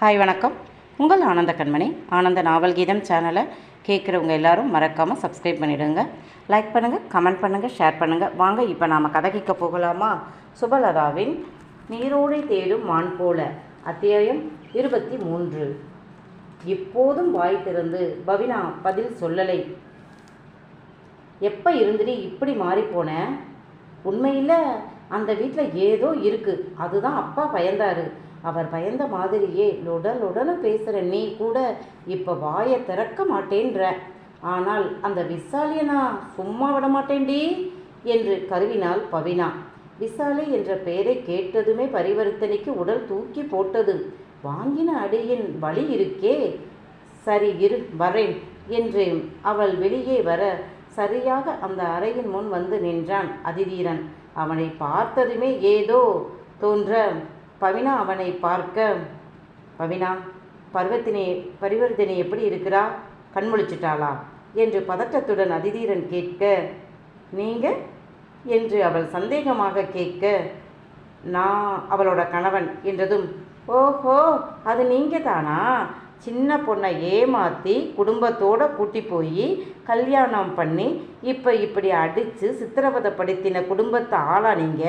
Hi வணக்கம். உங்கள் ஆனந்த கண்மணி. ஆனந்த நாவல் கீதம் சேனலை கேட்குறவங்க எல்லாரும் மறக்காமல் சப்ஸ்கிரைப் பண்ணிவிடுங்க லைக் பண்ணுங்கள் கமெண்ட் பண்ணுங்கள் ஷேர் பண்ணுங்கள் வாங்க இப்போ நாம் கதை கேட்க போகலாமா? சுபலதாவின் நீரோடை தேடும் மான் போல அத்தியாயம் இருபத்தி மூன்று. எப்போதும் வாய் திறந்து பவினா பதில் சொல்லலை. எப்போ இருந்துடி இப்படி மாறிப்போன உண்மையில் அந்த வீட்டில் ஏதோ இருக்குது அதுதான் அப்பா பயந்தாரு. அவர் பயந்த மாதிரியே லொடல் பேசுகிற நீ கூட இப்போ வாயை திறக்க மாட்டேன்ற. ஆனால் அந்த விசாலியை நான் சும்மா விட மாட்டேன்டி என்று கருவினாள் பவினா. விசாலி என்ற பெயரை கேட்டதுமே பரிவர்த்தனைக்கு உடல் தூக்கி போட்டது. வாங்கின அடியின் வழி இருக்கே. சரி இரு வரேன் என்று அவள் வெளியே வர சரியாக அந்த அறையின் முன் வந்து நின்றான் அதிதீரன். அவனை பார்த்ததுமே ஏதோ தோன்ற பவினா அவனை பார்க்க பவினா பர்வத்தினே பரிவர்த்தனை எப்படி இருக்கிறா? கண்முழிச்சிட்டாளா? என்று பதட்டத்துடன் அதிதீரன் கேட்க நீங்க? என்று அவள் சந்தேகமாக கேட்க நான் அவளோட கணவன் என்றதும் ஓஹோ அது நீங்க தானா சின்ன பொண்ணை ஏமாற்றி குடும்பத்தோடு கூட்டி போய் கல்யாணம் பண்ணி இப்போ இப்படி அடித்து சித்திரவதைப்படுத்தின குடும்பத்தை ஆளா நீங்க?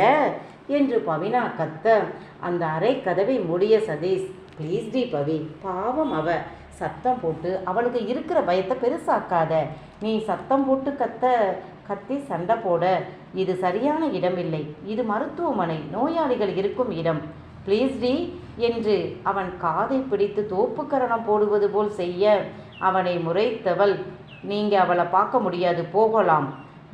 என்று பவினா கத்த. அந்த அறை கதவை முடிய சதீஷ் ப்ளீஸ் டி பவி பாவம் அவ. சத்தம் போட்டு அவளுக்கு இருக்கிற பயத்தை பெருசாக்காத. நீ சத்தம் போட்டு கத்த கத்தி சண்டை போட. இது சரியான இடமில்லை. இது மருத்துவமனை. நோயாளிகள் இருக்கும் இடம். ப்ளீஸ் டி என்று அவன் காதை பிடித்து தோப்புக்கரணம் போடுவது போல் செய்ய அவனை முறைத்தவள். நீங்கள் அவளை பார்க்க முடியாது போகலாம்.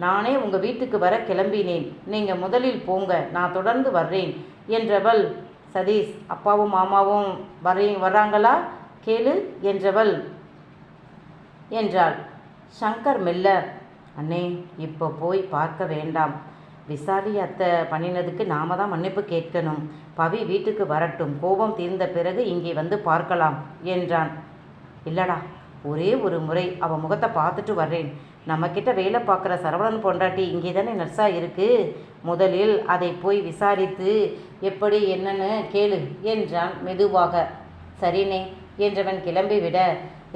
நானே உங்கள் வீட்டுக்கு வர கிளம்பினேன். நீங்கள் முதலில் போங்க நான் தொடர்ந்து வர்றேன் என்றவள். சதீஷ் அப்பாவும் மாமாவும் வரே வர்றாங்களா? கேளு என்றவள் என்றாள். சங்கர் மெல்ல அண்ணே இப்போ போய் பார்க்க வேண்டாம். விசாலி அத்தை பண்ணினதுக்கு நாம தான் மன்னிப்பு கேட்கணும். பவி வீட்டுக்கு வரட்டும். கோபம் தீர்ந்த பிறகு இங்கே வந்து பார்க்கலாம் என்றான். இல்லடா ஒரே ஒரு முறை அவன் முகத்தை பார்த்துட்டு வர்றேன். நம்மக்கிட்ட வேலை பார்க்குற சரவணன் பொண்டாட்டி இங்கே தானே நர்ஸாக இருக்குது முதலில் அதை போய் விசாரித்து எப்படி என்னன்னு கேளு என்றான் மெதுவாக. சரினே என்றவன் கிளம்பி விட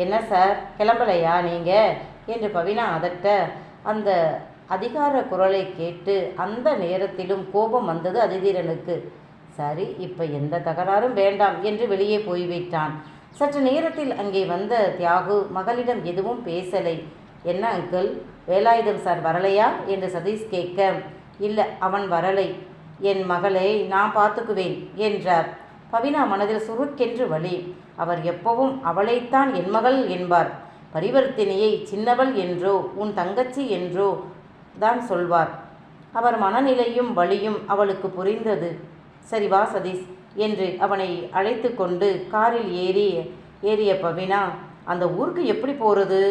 என்ன சார் கிளம்பலையா நீங்கள் என்று பவினா அதட்ட அந்த அதிகார குரலை கேட்டு அந்த நேரத்திலும் கோபம் வந்தது அதிதீரனுக்கு. சரி இப்போ எந்த தகராறும் வேண்டாம் என்று வெளியே போய்விட்டான் சற்று நேரத்தில் அங்கே வந்த தியாகு மகளிடம் எதுவும் பேசலை. என்ன அங்கிள்? வேலாயுதம் சார் வரலையா? என்று சதீஷ் கேட்க இல்லை அவன் வரலை. என் மகளை நான் பார்த்துக்குவேன் என்றார். பவினா மனதில் சுருக்கென்று வழி அவர் எப்பவும் அவளைத்தான் என் மகள் என்பார். பரிவர்த்தனையை சின்னவள் என்றோ உன் தங்கச்சி என்றோ தான் சொல்வார். அவர் மனநிலையும் வழியும் அவளுக்கு புரிந்தது. சரி வா சதீஷ் என்று அவனை அழைத்து கொண்டு காரில் ஏறி ஏறிய பவினா அந்த ஊருக்கு எப்படி போகிறது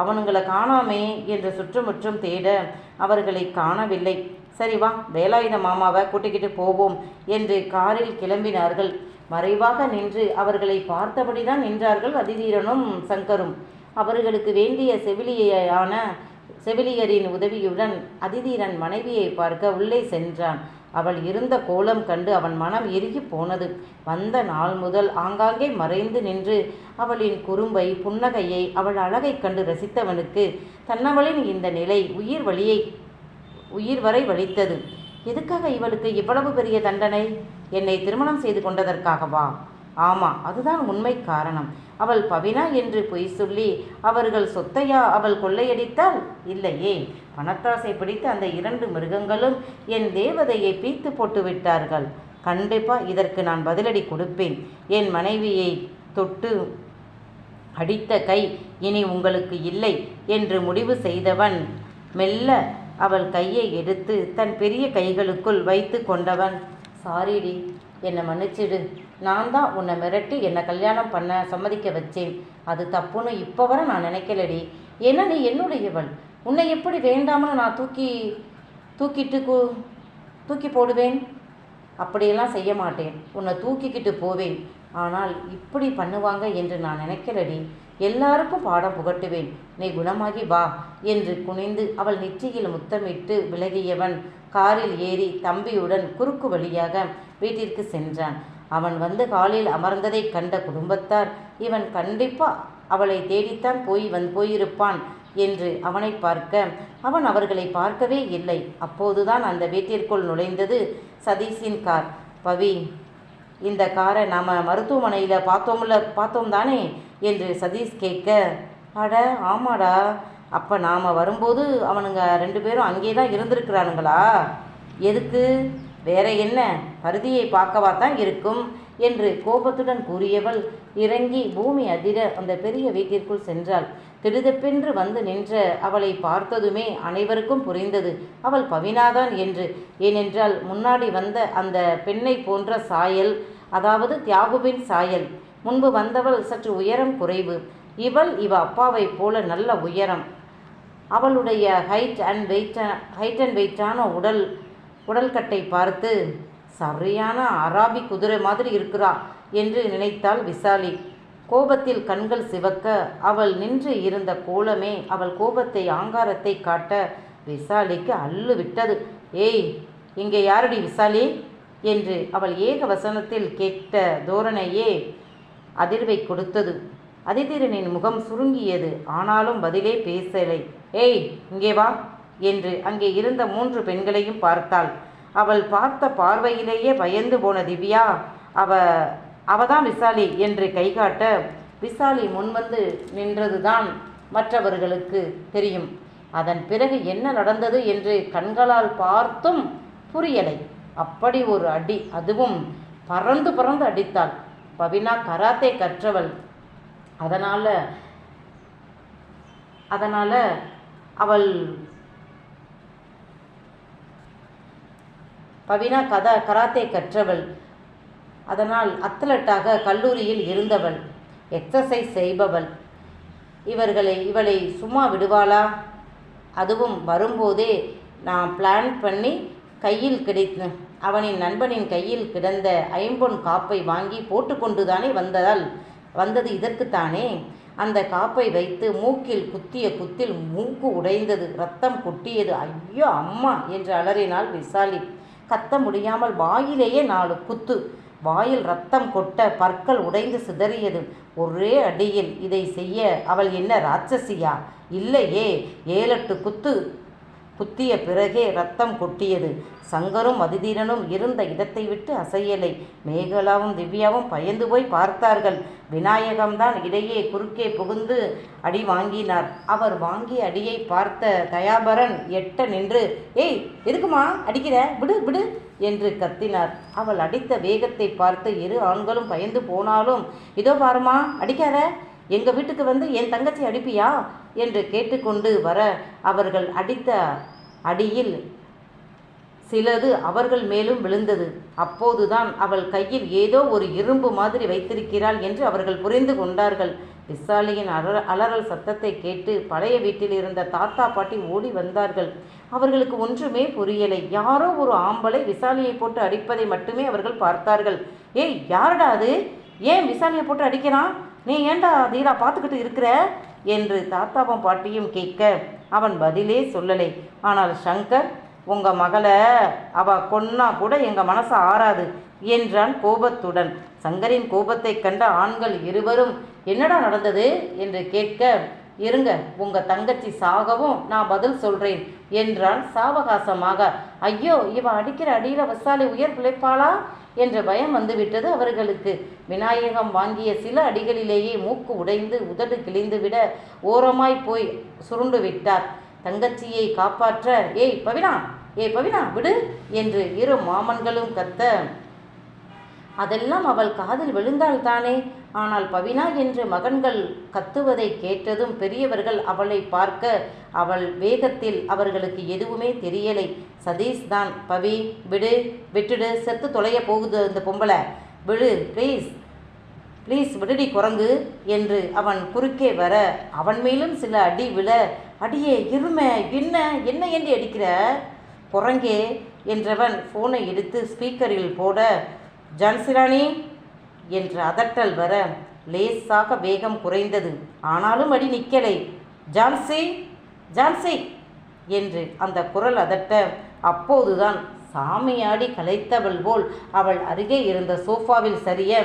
அவனுங்களை காணாமே என்று சுற்றுமுற்றும் தேட அவர்களை காணவில்லை. சரி வா வேலாயுத மாமாவை கூட்டிக்கிட்டு போவோம் என்று காரில் கிளம்பினார்கள். மறைவாக நின்று அவர்களை பார்த்தபடிதான் நின்றார்கள் அதிதீரனும் சங்கரும். அவர்களுக்கு வேண்டிய செவிலியான செவிலியரின் உதவியுடன் அதிதீரன் மனைவியை பார்க்க உள்ளே சென்றான். அவள் இருந்த கோலம் கண்டு அவன் மனம் இறுகி போனது. வந்த நாள் முதல் ஆங்காங்கே மறைந்து நின்று அவளின் குறும்பை புன்னகையை அவள் அழகைக் கண்டு ரசித்தவனுக்கு தன்னவளின் இந்த நிலை உயிர் வழியை உயிர் வரை வலித்தது. எதுக்காக இவளுக்கு இவ்வளவு பெரிய தண்டனை? என்னை திருமணம் செய்து கொண்டதற்காகவா? ஆமாம் அதுதான் உண்மை காரணம். அவள் பவினா என்று பொய் சொல்லி அவர்கள் சொத்தையா அவள் கொள்ளையடித்தால் இல்லையே. பணத்தாசை பிடித்த அந்த இரண்டு மிருகங்களும் என் தேவதையை பீத்து போட்டு விட்டார்கள். கண்டிப்பா இதற்கு நான் பதிலடி கொடுப்பேன். என் மனைவியை தொட்டு அடித்த கை இனி உங்களுக்கு இல்லை என்று முடிவு செய்தவன் மெல்ல அவள் கையை எடுத்து தன் பெரிய கைகளுக்குள் வைத்து கொண்டவன் சாரிடி என்னை மன்னிச்சிடு. நான் தான் உன்னை மிரட்டி என்னை கல்யாணம் பண்ண சம்மதிக்க வச்சேன். அது தப்புன்னு இப்போ வரை நான் நினைக்கலடி. ஏன்னா நீ என்னுடையவள் உன்னை எப்படி வேண்டாமல் நான் தூக்கி தூக்கிட்டு கு தூக்கி போடுவேன்? அப்படியெல்லாம் செய்ய மாட்டேன். உன்னை தூக்கிக்கிட்டு போவேன். ஆனால் இப்படி பண்ணுவாங்க என்று நான் நினைக்கலடி. எல்லாருக்கும் பாடம் புகட்டுவேன். நீ குணமாகி வா என்று குனிந்து அவள் நெற்றியில் முத்தமிட்டு விலகியவன் காரில் ஏறி தம்பியுடன் குறுக்கு வழியாக வீட்டிற்கு சென்றான். அவன் வந்து காலில் அமர்ந்ததைக் கண்ட குடும்பத்தார் இவன் கண்டிப்பா அவளை தேடித்தான் போய் வந் போயிருப்பான் என்று அவனை பார்க்க அவன் அவர்களை பார்க்கவே இல்லை. அப்போதுதான் அந்த வீட்டிற்குள் நுழைந்தது சதீஷின் கார். பவி இந்த காரை நாம் மருத்துவமனையில் பார்த்தோம்ல பார்த்தோம் தானே என்று சதீஷ் கேட்க அட ஆமாடா. அப்போ நாம் வரும்போது அவனுங்க ரெண்டு பேரும் அங்கே தான் இருந்திருக்கிறானுங்களா? எதுக்கு? வேற என்ன? பருதியை பார்க்கவா தான் இருக்கும்? என்று கோபத்துடன் கூறியவள் இறங்கி பூமி அதிர அந்த பெரிய வீட்டிற்குள் சென்றாள். திடுதப்பென்று வந்து நின்ற அவளை பார்த்ததுமே அனைவருக்கும் புரிந்தது. அவள் பவினாதான் என்று. ஏனென்றால் முன்னாடி வந்த அந்த பெண்ணை போன்ற சாயல் அதாவது தியாகுவின் சாயல். முன்பு வந்தவள் சற்று உயரம் குறைவு. இவள் இவ அப்பாவை போல நல்ல உயரம். அவளுடைய height and weight height and வெயிட்டான உடல் உடல்கட்டை பார்த்து சரியான அராபி குதிரை மாதிரி இருக்கிறா என்று நினைத்தாள் விசாலி. கோபத்தில் கண்கள் சிவக்க அவள் நின்று இருந்த கோலமே அவள் கோபத்தை ஆங்காரத்தை காட்ட விசாலிக்கு அள்ளு விட்டது ஏய் இங்கே யாரடி விசாலி? என்று அவள் ஏக வசனத்தில் கேட்ட தோரணையே அதிர்வை கொடுத்தது. அதிதிரனின் முகம் சுருங்கியது. ஆனாலும் பதிலே பேசலை. ஏய் இங்கே வா. என்று அங்கே இருந்த மூன்று பெண்களையும் பார்த்தாள். அவள் பார்த்த பார்வையிலேயே பயந்து போன திவ்யா அவ அவதான் விசாலி என்று கைகாட்ட விசாலி முன்வந்து நின்றதுதான் மற்றவர்களுக்கு தெரியும். அதன் பிறகு என்ன நடந்தது என்று கண்களால் பார்த்தும் புரியலை. அப்படி ஒரு அடி அதுவும் பறந்து பறந்து அடித்தாள். பவினா கராத்தே கற்றவள். அதனால் அதனால் அவள் பவினா கதா கராத்தே கற்றவள். அதனால் அத்லட்டாக கல்லூரியில் இருந்தவள். எக்ஸசைஸ் செய்பவள். இவர்களை இவளை சும்மா விடுவாளா? அதுவும் வரும்போதே நான் பிளான் பண்ணி கையில் கிடைத்த அவனின் நண்பனின் கையில் கிடந்த ஐம்பொன் காப்பை வாங்கி போட்டுக்கொண்டு தானே வந்ததால் வந்தது இதற்குத்தானே? அந்த காப்பை வைத்து மூக்கில் குத்திய குத்தில் மூக்கு உடைந்தது ரத்தம் கொட்டியது. ஐயோ அம்மா! என்று அலறினாள் விசாலி. கத்த முடியாமல் வாயிலேயே நாலு குத்து. வாயில் ரத்தம் கொட்ட பற்கள் உடைந்து சிதறியது ஒரே அடியில் இதை செய்ய அவள் என்ன ராட்சசியா? இல்லையே ஏழெட்டு குத்து. குத்திய பிறகே ரத்தம் கொட்டியது. சங்கரும் அதிதீரனும் இருந்த இடத்தை விட்டு அசையலை. மேகலாவும் திவ்யாவும் பயந்து போய் பார்த்தார்கள். விநாயகம்தான் இடையே குறுக்கே புகுந்து அடி வாங்கினார். அவர் வாங்கிய அடியை பார்த்த தயாபரன் எட்ட நின்று ஏய் எதுக்குமா அடிக்கிற? விடு விடு என்று கத்தினார். அவள் அடித்த வேகத்தை பார்த்து இரு ஆண்களும் பயந்து போனாலும் இதோ பாருமா அடிக்காத. எங்கள் வீட்டுக்கு வந்து என் தங்கச்சி அடிப்பியா? என்று கேட்டுக்கொண்டு வர அவர்கள் அடித்த அடியில் சிலது அவர்கள் மேலும் விழுந்தது. அப்போதுதான் அவள் கையில் ஏதோ ஒரு இரும்பு மாதிரி வைத்திருக்கிறாள் என்று அவர்கள் புரிந்து கொண்டார்கள். விசாலியின் அலற அலறல் சத்தத்தை கேட்டு பழைய வீட்டில் இருந்த தாத்தா பாட்டி ஓடி வந்தார்கள். அவர்களுக்கு ஒன்றுமே புரியலை. யாரோ ஒரு ஆம்பளை விசாலியை போட்டு அடிப்பதை மட்டுமே அவர்கள் பார்த்தார்கள். ஏய் யாரடா அது? ஏன் விசாலியை போட்டு அடிக்கிறான்? நீ ஏண்டா தீரா பார்த்துக்கிட்டு இருக்கிற? என்று தாத்தாவும் பாட்டியும் கேட்க அவன் பதிலே சொல்லலை. ஆனால் சங்கர் உங்கள் மகளை அவ கொன்னா கூட எங்கள் மனசு ஆறாது என்றான் கோபத்துடன். சங்கரின் கோபத்தை கண்ட ஆண்கள் இருவரும் என்னடா நடந்தது? என்று கேட்க இருங்க உங்க தங்கச்சி சாகவும் நான் பதில் சொல்றேன் என்றான் சாவகாசமாக. ஐயோ இவ அடிக்கிற அடியில வசாலி உயர் பிழைப்பாளா? என்ற பயம் வந்துவிட்டது அவர்களுக்கு. விநாயகம் வாங்கிய சில அடிகளிலேயே மூக்கு உடைந்து உதடு கிழிந்துவிட ஓரமாய் போய் சுருண்டு விட்டார் தங்கச்சியை காப்பாற்ற ஏய் பவினா ஏய் பவினா விடு என்று இரு மாமன்களும் கத்த அதெல்லாம் அவள் காதில் விழுந்தால் தானே ஆனால் பவினா என்று மகன்கள் கத்துவதை கேட்டதும் பெரியவர்கள் அவளை பார்க்க அவள் வேகத்தில் அவர்களுக்கு எதுவுமே தெரியலை. சதீஷ் தான் பவி விடு விட்டுடு செத்து தொலைய போகுது இந்த பொம்பளை. விடு ப்ளீஸ் ப்ளீஸ் விடுடி குரங்கு என்று அவன் குறுக்கே வர அவன் மேலும் சில அடி விழ அடியே இருமை என்ன என்ன என்று அடிக்கிற? குரங்கே என்றவன் ஃபோனை எடுத்து ஸ்பீக்கரில் போட ஜான்சிராணி என்று அதட்டல் வர லேசாக வேகம் குறைந்தது. ஆனாலும் அடி நிற்கலை ஜான்சி ஜான்சி என்று அந்த குரல் அதட்ட அப்போதுதான் சாமியாடி கலைத்தவள் போல் அவள் அருகே இருந்த சோஃபாவில் சரிய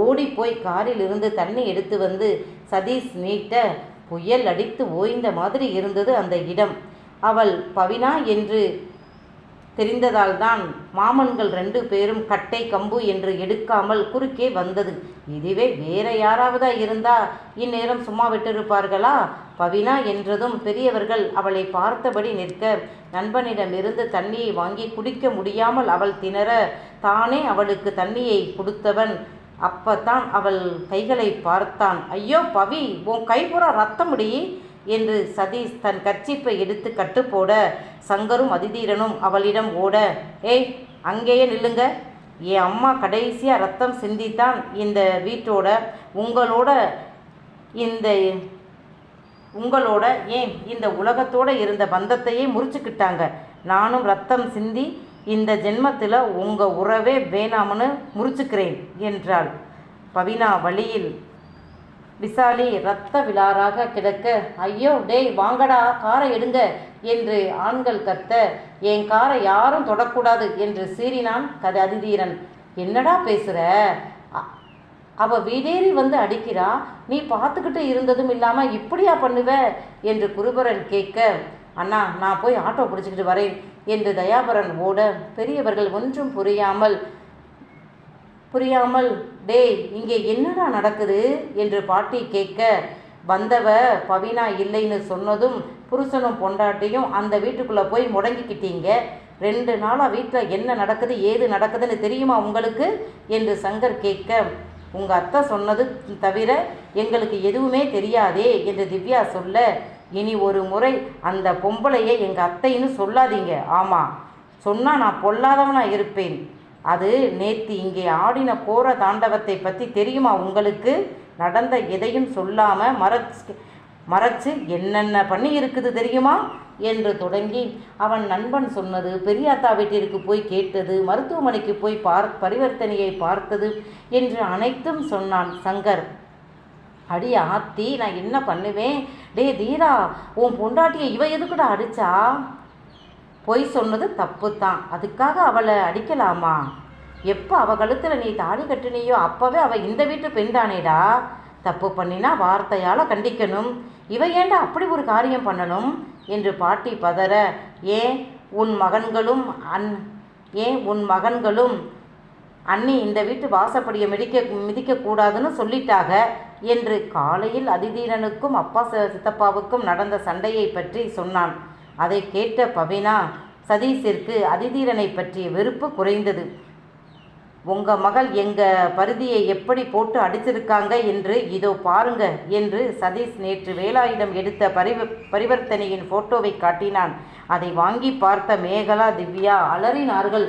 ஓடிப்போய் காரில் இருந்து தண்ணி எடுத்து வந்து சதீஷ் நீட்ட புயல் அடித்து ஓய்ந்த மாதிரி இருந்தது அந்த இடம். அவள் பவினா என்று தெரிந்ததால்தான் மாமன்கள் ரெண்டு பேரும் கட்டை கம்பு என்று எடுக்காமல் குறுக்கே வந்தது. இதுவே வேற யாராவதா இருந்தா இந்நேரம் சும்மா விட்டிருப்பார்களா? பவினா என்றதும் பெரியவர்கள் அவளை பார்த்தபடி நிற்க நண்பனிடமிருந்து தண்ணியை வாங்கி குடிக்க முடியாமல் அவள் திணற தானே அவளுக்கு தண்ணியை கொடுத்தவன். அப்பத்தான் அவள் கைகளை பார்த்தான். ஐயோ பவி உன் கைப்புறா ரத்தமுடி என்று சதீஷ் தன் கர்ச்சிப்பை எடுத்து கட்டுப்போட சங்கரும் அதிதீரனும் அவளிடம் ஓட ஏய் அங்கேயே நில்லுங்க. என் அம்மா கடைசியாக ரத்தம் சிந்தித்தான் இந்த வீட்டோட உங்களோட இந்த உங்களோட ஏன் இந்த உலகத்தோட இருந்த பந்தத்தையே முறிச்சுக்கிட்டாங்க. நானும் ரத்தம் சிந்தி இந்த ஜென்மத்தில் உங்கள் உறவே வேணாம்னு முறிச்சுக்கிறேன் என்றாள். பவினா வழியில் விசாலி ரத்த விலாராக கிடக்க ஐயோ டேய் வாங்கடா காரை எடுங்க என்று ஆண்கள் கத்த என் காரை யாரும் தொடக்கூடாது என்று சீறினான் கதை அதிதீரன் என்னடா பேசுற? அவ வீடேறி வந்து அடிக்கிறா நீ பார்த்துக்கிட்டு இருந்ததும் இல்லாமல் இப்படியா பண்ணுவ? என்று குருபரன் கேட்க அண்ணா நான் போய் ஆட்டோ பிடிச்சிக்கிட்டு வரேன் என்று தயாபரன் ஓட பெரியவர்கள் ஒன்றும் புரியாமல் புரியாமல் டேய் இங்கே என்னடா நடக்குது? என்று பாட்டி கேட்க வந்தவ பவினா இல்லைன்னு சொன்னதும் புருஷனும் பொண்டாட்டியும் அந்த வீட்டுக்குள்ளே போய் முடங்கிக்கிட்டீங்க. ரெண்டு நாளாக வீட்டில் என்ன நடக்குது ஏது நடக்குதுன்னு தெரியுமா உங்களுக்கு? என்று சங்கர் கேட்க உங்கள் அத்தை சொன்னது தவிர எங்களுக்கு எதுவுமே தெரியாதே என்று திவ்யா சொல்ல இனி ஒரு முறை அந்த பொம்பளையை எங்கள் அத்தைன்னு சொல்லாதீங்க. ஆமாம் சொன்னால் நான் பொல்லாதவனாக இருப்பேன். அது நேத்து இங்கே ஆடின கோர தாண்டவத்தை பற்றி தெரியுமா உங்களுக்கு? நடந்த எதையும் சொல்லாமல் மறைச்சு மறைச்சு என்னென்ன பண்ணி இருக்குது தெரியுமா? என்று தொடங்கி அவன் நண்பன் சொன்னது பெரியாத்தா வீட்டிற்கு போய் கேட்டது மருத்துவமனைக்கு போய் பார் பரிவர்த்தனையை பார்த்தது என்று அனைத்தும் சொன்னான் சங்கர். அடி ஆத்தி நான் என்ன பண்ணுவேன்? டே தீரா உன் பொண்டாட்டியை இவ எதுக்குடா அடிச்சா? பொய் சொன்னது தப்பு தான் அதுக்காக அவளை அடிக்கலாமா? எப்போ அவ கழுத்தில் நீ தாடி கட்டினியோ அப்போவே அவள் இந்த வீட்டு பெண் தானேடா தப்பு பண்ணினா வார்த்தையால் கண்டிக்கணும். இவ ஏன்டா அப்படி ஒரு காரியம் பண்ணணும்? என்று பாட்டி பதற. ஏன் உன் மகன்களும் அன் ஏன் உன் மகன்களும் அண்ணி இந்த வீட்டு வாசப்படியை மிதிக்க மிதிக்கக்கூடாதுன்னு சொல்லிட்டாக என்று காலையில் அதிதீரனுக்கும் அப்பா ச- சித்தப்பாவுக்கும் நடந்த சண்டையை பற்றி சொன்னான். அதை கேட்ட பவினா சதீஷிற்கு அதிதீரனை பற்றிய வெறுப்பு குறைந்தது. உங்க மகள் எங்க பருதியை எப்படி போட்டு அடிச்சிருக்காங்க என்று இதோ பாருங்க என்று சதீஷ் நேற்று வேலாயுதம் எடுத்த பரிவ பரிவர்த்தனையின் போட்டோவை காட்டினான். அதை வாங்கி பார்த்த மேகலா திவ்யா அலறினார்கள்.